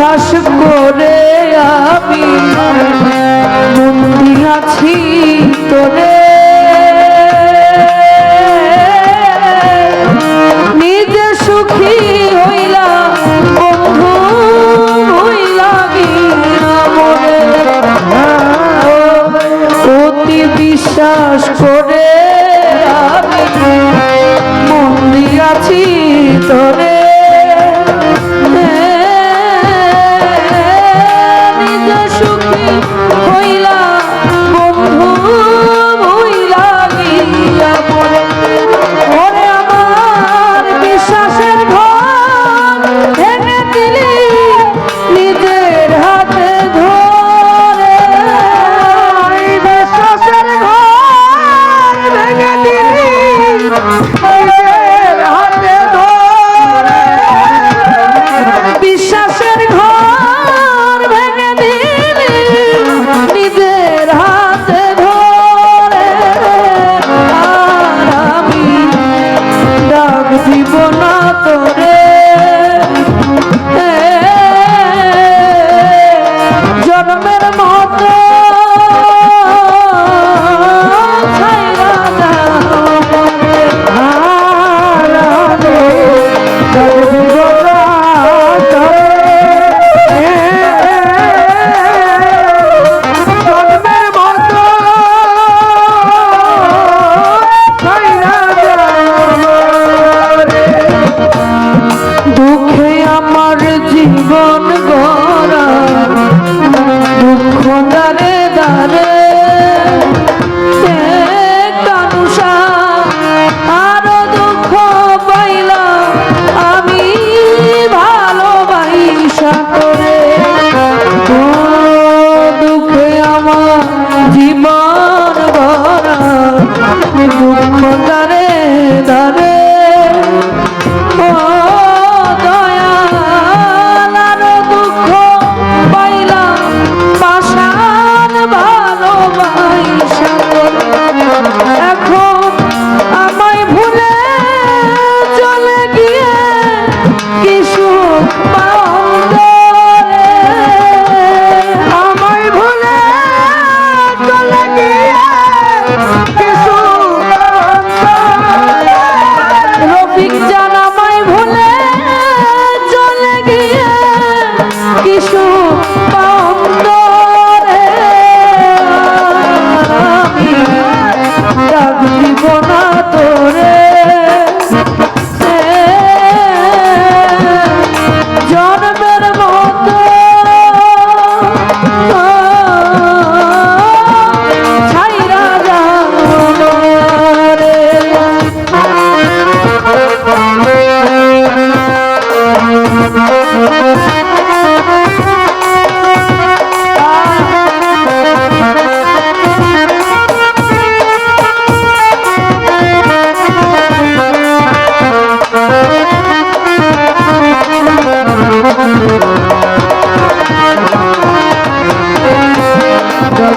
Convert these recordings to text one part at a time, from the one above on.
বিশ্বাস করে আমি বন্দি আছি তোরে। নিজে সুখী হইলাম।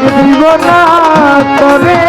দিব না করে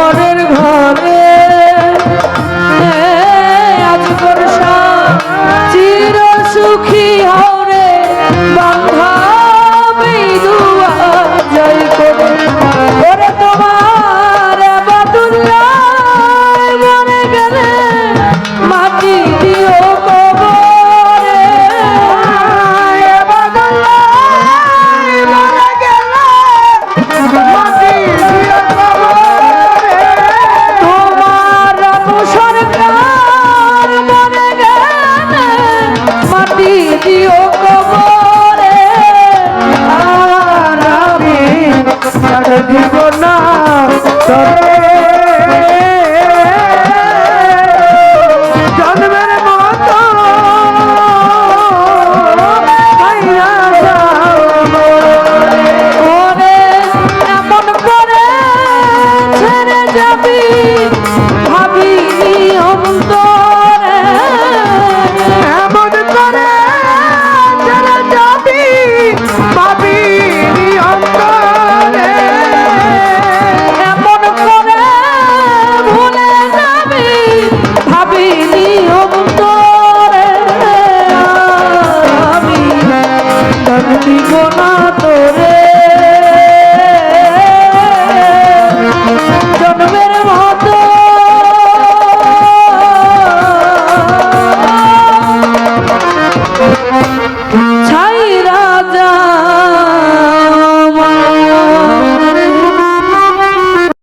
morir. তবে